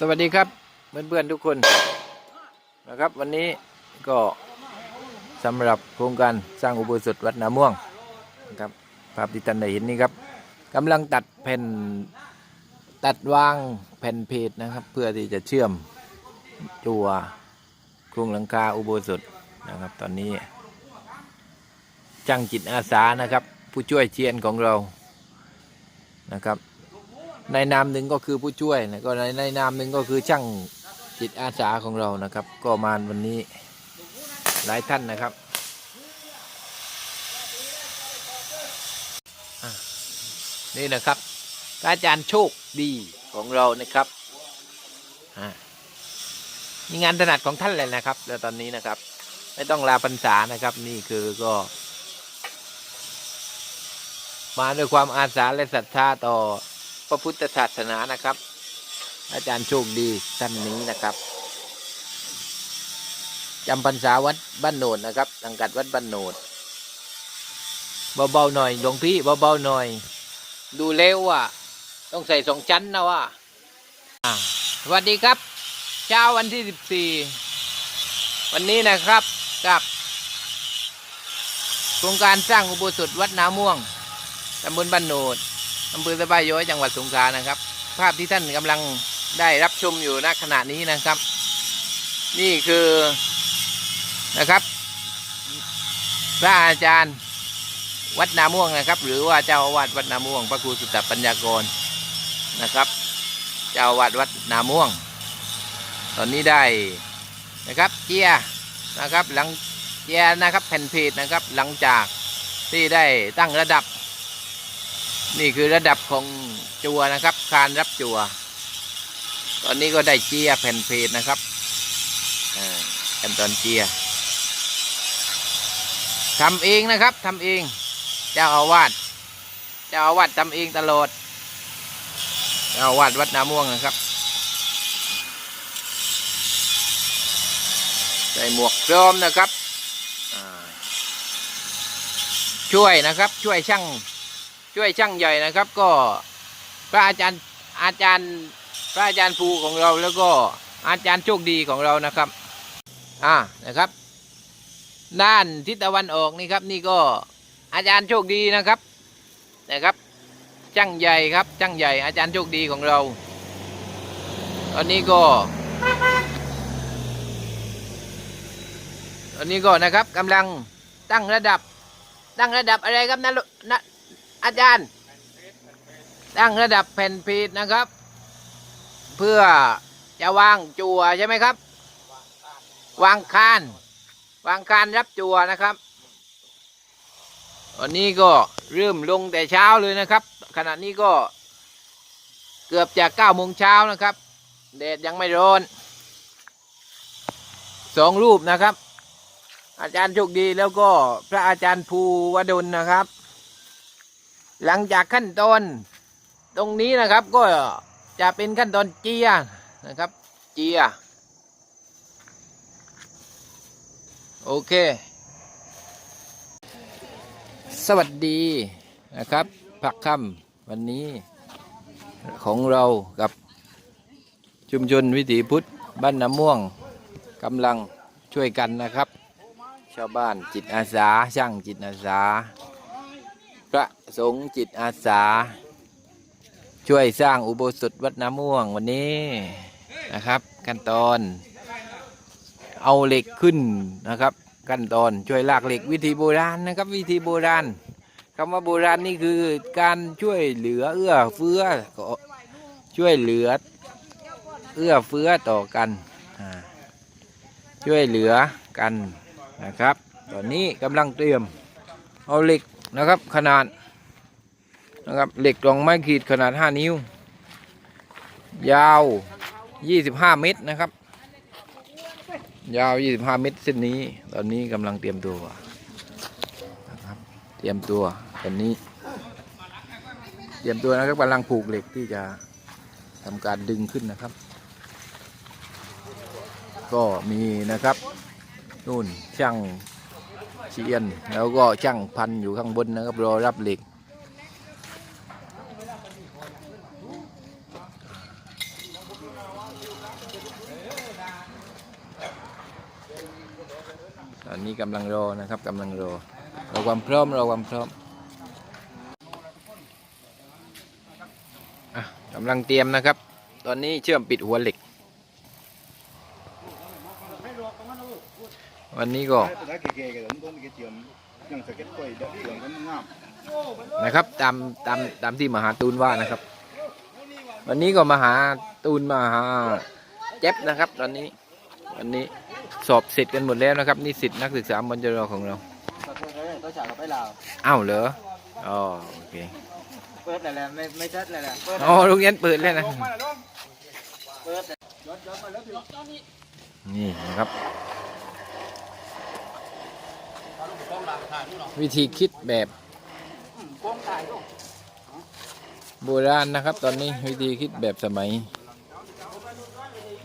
สวัสดีครับเพื่อนๆทุกคนนะครับ วันนี้ก็สำหรับโครงการสร้างอุโบสถวัดนาม่วงนะครับภาพที่ท่านได้เห็นนี่ครับกำลังตัดแผ่นตัดวางแผ่นเพจนะครับ เพื่อที่จะเชื่อมตัวโครงหลังคาอุโบสถนะครับ ตอนนี้จ้างจิตอาสานะครับ ผู้ช่วยเชียนของเรานะครับ ในนามหนึ่งก็คือผู้ช่วยนะก็ในในนามหนึ่งก็คือช่างจิตอาสาของเรานะครับ ก็มาวันนี้หลายท่านนะครับนี่นะครับอาจารย์โชคดีของเรานะครับนี่งานถนัดของท่านเลยนะครับ แล้วตอนนี้นะครับ ไม่ต้องลาพรรษานะครับ นี่คือก็ มาด้วยความอาสาและศรัทธาต่อ พระพุทธศาสนานะครับ อาจารย์โชคดีท่านนี้นะครับจำพรรษาวัดบ้านโนดนะครับสังกัดวัดบ้านโนดเบาๆหน่อยหลวงพี่เบาๆหน่อย ดูเร็วว่าต้องใส่สองชั้นนะว่าสวัสดีครับ เช้าวันที่สิบสี่วันนี้นะครับกับ โครงการสร้างอุโบสถวัดนาม่วงตำบลบ้านโนด อำเภอสะบายย้อยจังหวัดสงขลานะครับ ภาพที่ท่านกำลังได้รับชมอยู่ณขณะนี้นะครับ นี่คือนะครับ พระอาจารย์วัดนาม่วงนะครับ หรือว่าเจ้าอาวาสวัดนาม่วง พระครูสุตตปัญญากรนะครับ เจ้าอาวาสวัดนาม่วง ตอนนี้ได้นะครับเจียนะครับหลังเจียนะครับแผ่นเพจนะครับหลังจากที่ได้ตั้งระดับ นี่คือระดับของจัวนะครับคานรับจัว ตอนนี้ก็ได้เจียแผ่นเพจนะครับอันตอนเจียทำเองนะครับทำเองเจ้าอาวาสเจ้าอาวาสทำเองตลอดเจ้าอาวาสวัดนาม่วงนะครับใส่หมวกพร้อมนะครับช่วยนะครับช่วยช่าง ช่วยช่างใหญ่นะครับก็พระอาจารย์อาจารย์พระอาจารย์ภูของเราแล้วก็อาจารย์โชคดีของเรานะครับอ่านะครับ ด้านทิศตะวันออกนี่ครับนี่ก็อาจารย์โชคดีนะครับนะครับช่างใหญ่ครับช่างใหญ่อาจารย์โชคดีของเรา ตอนนี้ก็ตอนนี้ก็นะครับกำลังตั้งระดับตั้งระดับอะไรครับนะนะ อาจารย์ ตั้งระดับแผ่นพีดนะครับ เพื่อจะวางจั่วใช่ไหมครับ วางคาน วางคานรับจั่วนะครับวันนี้ก็เริ่มลงแต่เช้าเลยนะครับ ขณะนี้ก็เกือบจะเก้าโมงเช้านะครับแดดยังไม่ร้อนสองรูปนะครับ อาจารย์โชคดีแล้วก็พระอาจารย์ภูวดลนะครับ หลังจากขั้นตอนตรงนี้นะครับก็จะเป็นขั้นตอนเจียนะครับ เจีย โอเค สวัสดีนะครับพักคำวันนี้ของเรากับชุมชนวิถีพุทธบ้านน้ำม่วงกำลังช่วยกันนะครับ ชาวบ้านจิตอาสาช่างจิตอาสา สงฆ์จิตอาสา ช่วยสร้างอุโบสถวัดน้ำม่วงวันนี้นะครับ ขั้นตอน เอาเหล็กขึ้นนะครับ ขั้นตอนช่วยลากเหล็กวิธีโบราณนะครับ วิธีโบราณคำว่าโบราณนี่คือการช่วยเหลือเอื้อเฟื้อช่วยเหลือเอื้อเฟื้อต่อกันช่วยเหลือกันนะครับ ตอนนี้กำลังเตรียมเอาเหล็กนะครับขนาด นะครับเหล็กกลองไม้ขีดขนาด 5 นิ้ว ยาว 25 เมตรนะครับ ยาว 25 เมตรเส้นนี้ ตอนนี้กำลังเตรียมตัวนะครับ เตรียมตัวตอนนี้ เตรียมตัวนะครับกำลังผูกเหล็กที่จะทำการดึงขึ้นนะครับ ก็มีนะครับนู่นช่างเชียน แล้วก็ช่างพันอยู่ข้างบนนะครับรอรับเหล็ก ตอนนี้กำ ลังรอนะครับกำลังรอรอความพร้อมรอความพร้อมกำลังเตรียมนะครับ ตอนนี้เชื่อมปิดหัวเหล็ก วันนี้ก็นต้นเก๋เจียมยังสเก็ตกล้วยเด็กเจียมกันงามนะครับตามตามตามที่มหาตูนว่านะครับ วันนี้ก็มาหาตูนมาหาเจ็บนะครับ ตอนนี้วันนี้ สอบเสร็จกันหมดแล้วนะครับนิสิตนักศึกษามจรของเราตัวฉากกับไปลาวอ้าวเหรออ๋อโอเคเปิดอะไรไม่ไม่ชัดเลยแหละเปิดอ๋อโรงเรียนเปิดแล้วนะเปิดนี่นะครับ วิธีคิดแบบโบราณนะครับ ตอนนี้วิธีคิดแบบสมัย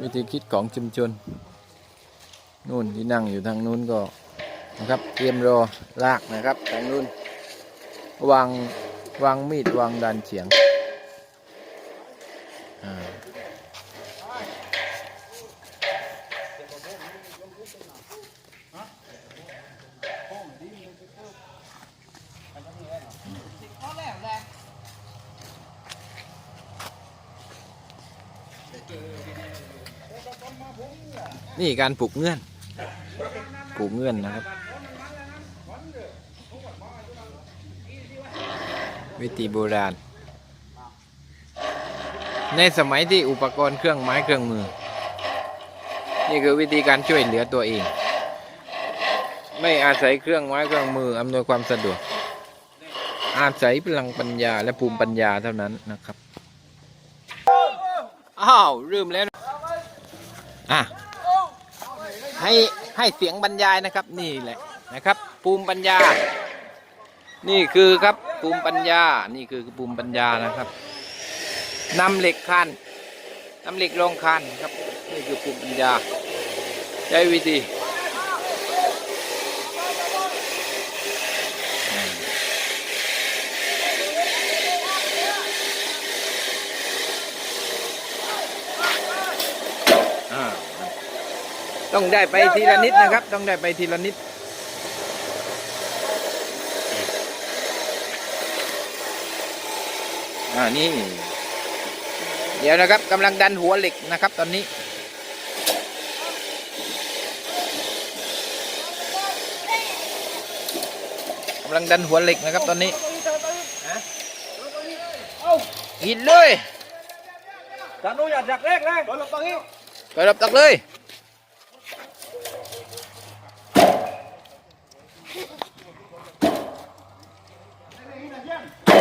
วิธีคิดของชุมชน นู่นที่นั่งอยู่ทางนู้นก็นะครับ เตรียมรอลากนะครับทางนู้นวางวางมีดวางดันเฉียงนี่การผูกเงื่อน ผูเงื่อนนะครับ วิธีโบราณ ในสมัยที่อุปกรณ์เครื่องไม้เครื่องมือ นี่คือวิธีการช่วยเหลือตัวเอง ไม่อาศัยเครื่องไม้เครื่องมืออำนวยความสะดวก อาศัยพลังปัญญาและภูมิปัญญาเท่านั้นนะครับอ้าวลืมแล้วอะให้ ให้เสียงบรรยายนะครับนี่แหละนะครับ ภูมิปัญญา นี่คือครับภูมิปัญญานี่คือภูมิปัญญานะครับนำเหล็กคันนำเหล็กลงคันครับ นี่คือภูมิปัญญาใช้วิธี ต้องได้ไปทีละนิดนะครับ ต้องได้ไปทีละนิด อ่านี่ เดี๋ยวนะครับกำลังดันหัวเหล็กนะครับ ตอนนี้ กำลังดันหัวเหล็กนะครับ ตอนนี้หินเลยจานนู้อยากจากแรกแรกรถตรงนี้ไปรับตักเลย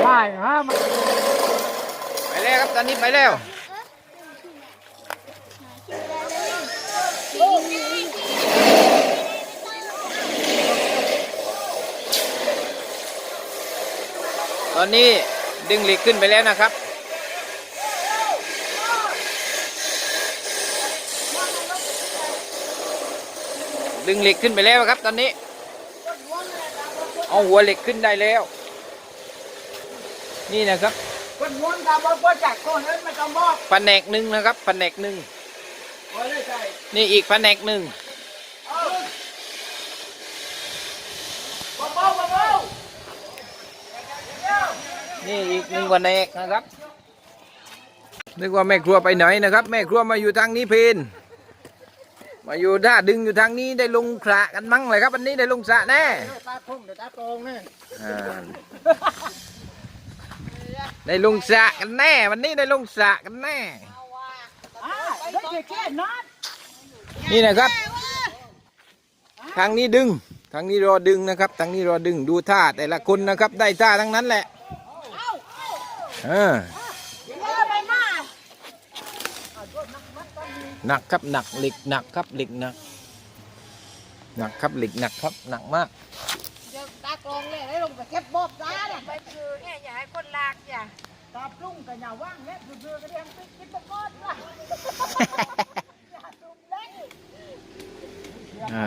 ใช่ฮะไปแล้วครับตอนนี้ไปแล้วตอนนี้ดึงเหล็กขึ้นไปแล้วนะครับ ดึงเหล็กขึ้นไปแล้วครับตอนนี้ เอาหัวเหล็กขึ้นได้แล้ว นี่นะครับคนม้วนกับว่าจากคนนั้นไม่ต้องบอกแผนกหนึ่งนะครับแผนกหนึ่งไว้เลยใช่นี่อีกแผนกหนึ่งเบาๆเบานี่อีกหนึ่งแผนกนะครับนึกว่าแม่ครัวไปไหนนะครับ แม่ครัวมาอยู่ทางนี้เพนมาอยู่ถ้าดึงอยู่ทางนี้ได้ลงสระกันมั้งเลยครับวันนี้ได้ลงสระแน่ๆตาพุ่มเดี๋ยวตาโกงนี่อ่า ได้ลงสระกันแน่ วันนี้ได้ลงสระกันแน่ได้แค่นัดนี่นะครับ ทางนี้ดึง ทางนี้รอดึงนะครับ ทางนี้รอดึงดูท่าแต่ละคนนะครับ ได้ท่าทั้งนั้นแหละเออหนักครับหนักเหล็กหนักครับเหล็กหนักหนักครับเหล็กหนักครับหนักมากเดี๋ยวตากลองเลยให้ลงไปเก็บบอบจ้าเนี่ยไปคือเนี่ยอย่าให้คนลากอย่า ว่างเล่นเบื่อๆก็เรียนไปกินตะก้อนว่ะอย่าตุ่มเล่นอ่า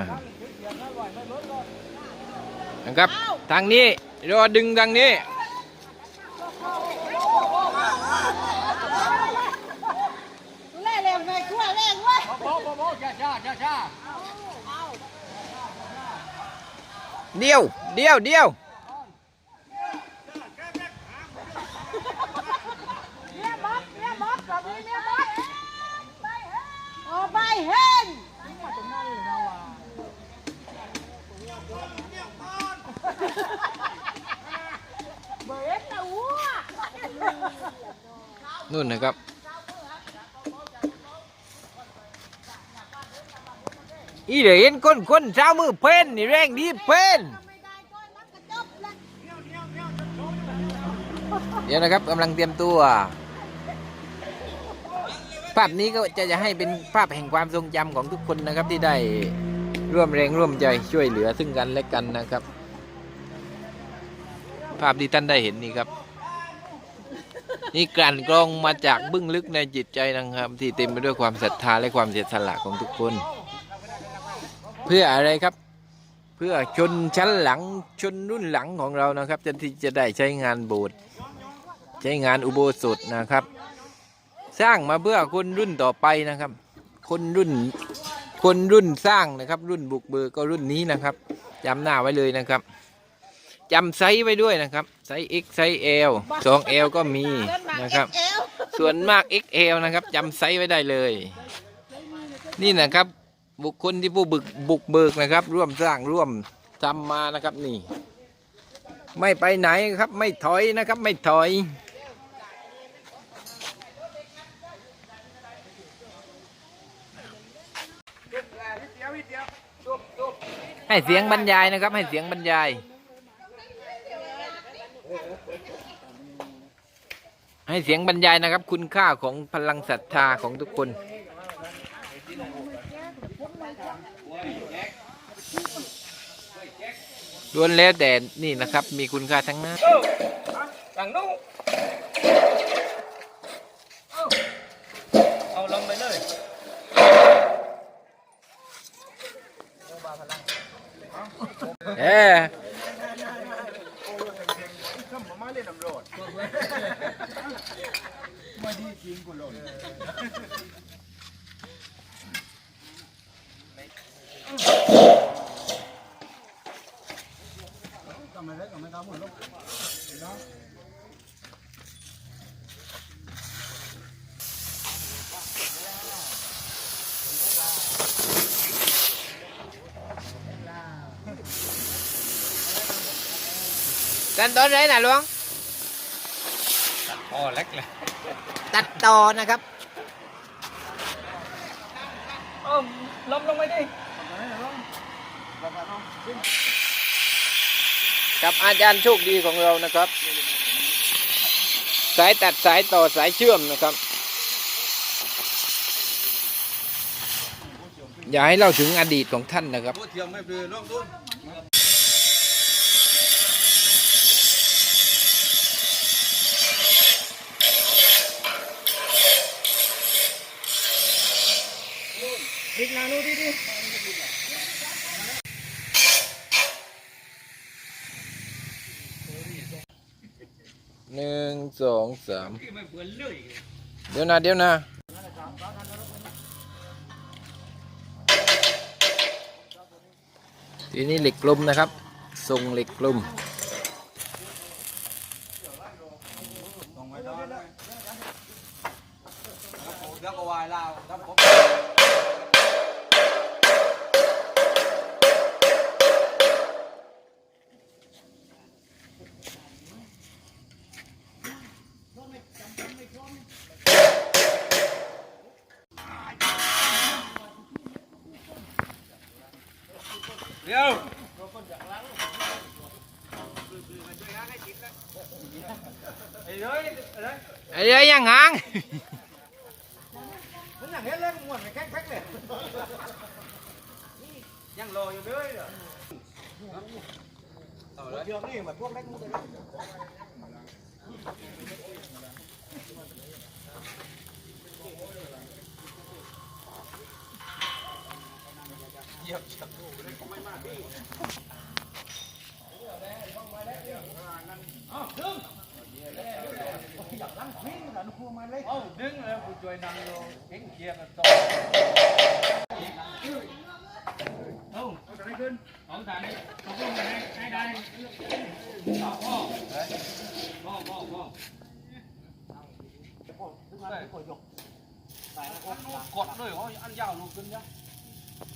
นะครับทางนี้รอดึงทางนี้เล่นเร็วหน่อยช่วยเล่นเว้ยเดียวเดียวเดียว เนี่ยบอสเนี่ยบอสแบบนี้เนี่ยบอสโอ้ใบเห็นเบิร์ดนะวัว นู่นนะครับ อีเดียนคนคนเช้ามือเพ่นนี่แรงดีเพ่นไม่ได้ก้อนเดี๋ยวนะครับกำลังเตรียมตัว ภาพนี้ก็จะจะให้เป็นภาพแห่งความทรงจำของทุกคนนะครับที่ได้ร่วมแรงร่วมใจช่วยเหลือซึ่งกันและกันนะครับ ภาพที่ท่านได้เห็นนี่ครับ นี่กลั่นกรองมาจากบึ้งลึกในจิตใจนะครับ ที่เต็มไปด้วยความศรัทธาและความเสียสละของทุกคน เพื่ออะไรครับ เพื่อชนชั้นหลังชนรุ่นหลังของเรานะครับจะที่จะได้ใช้งานโบสถ์ใช้งานอุโบสถนะครับ สร้างมาเพื่อคนรุ่นต่อไปนะครับ คนรุ่นคนรุ่นสร้างนะครับ รุ่นบุกเบิกก็รุ่นนี้นะครับจำหน้าไว้เลยนะครับ จำไซส์ไว้ด้วยนะครับ ไซส์ X ไซส์ L 2 L ก็มีนะครับเอวส่วนมาก XL นะครับจำไซส์ไว้ได้เลย นี่นะครับ บุคคลที่ผู้บึกบุกเบิกนะครับ ร่วมสร้างร่วมทำมานะครับนี่ ไม่ไปไหนครับ ไม่ถอยนะครับ ไม่ถอยให้เสียงบรรยายนะครับ ให้เสียงบรรยาย ให้เสียงบรรยายนะครับ คุณค่าของพลังศรัทธาของทุกคนล้วนแล้วแต่นี่นะครับ มีคุณค่าทั้งนั้นหลังนู้นเอาลงไปเลยเออ ข้ามมาเล่นน้ำร้อนมาดีจริงกูหล่นกันตอนไหนน่ะหลวง อ๋อเล็กเลยตัดต่อนะครับเออลงลงไปดิกับอาจารย์โชคดีของเรานะครับ สายตัดสายต่อสายเชื่อมนะครับ อย่าให้เล่าถึงอดีตของท่านนะครับ เทียมไม่เปลือยลงตุ้นหนึ่งสองสามเดี๋ยวนะเดี๋ยวนะทีนี้เหล็กกลมนะครับ ทรงเหล็กกลม เดี๋ยวไอ้เฮ้ยอะไรไอ้เอ้ยยังหางมัน อย่างเงี้ยเล่นม้วนไปแข็งๆเลยยังรออยู่เลยเห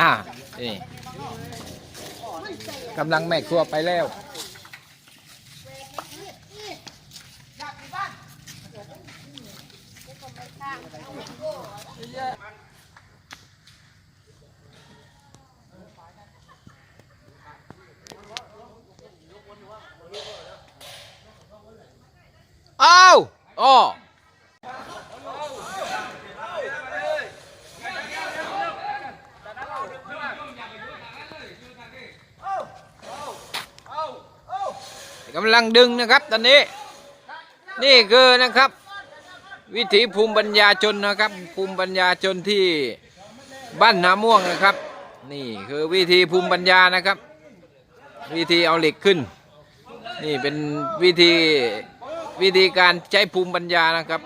อ่านี่กำลังแม่ครัวไปแล้ว อ้าวอ้อา กำลังดึงนะครับตอนนี้ นี่คือนะครับ วิถีภูมิปัญญาชนนะครับ ภูมิปัญญาชนที่บ้านนาม่วงนะครับ นี่คือวิธีภูมิปัญญานะครับ วิธีเอาเหล็กขึ้น นี่เป็นวิธีวิธีการใช้ภูมิปัญญานะครับ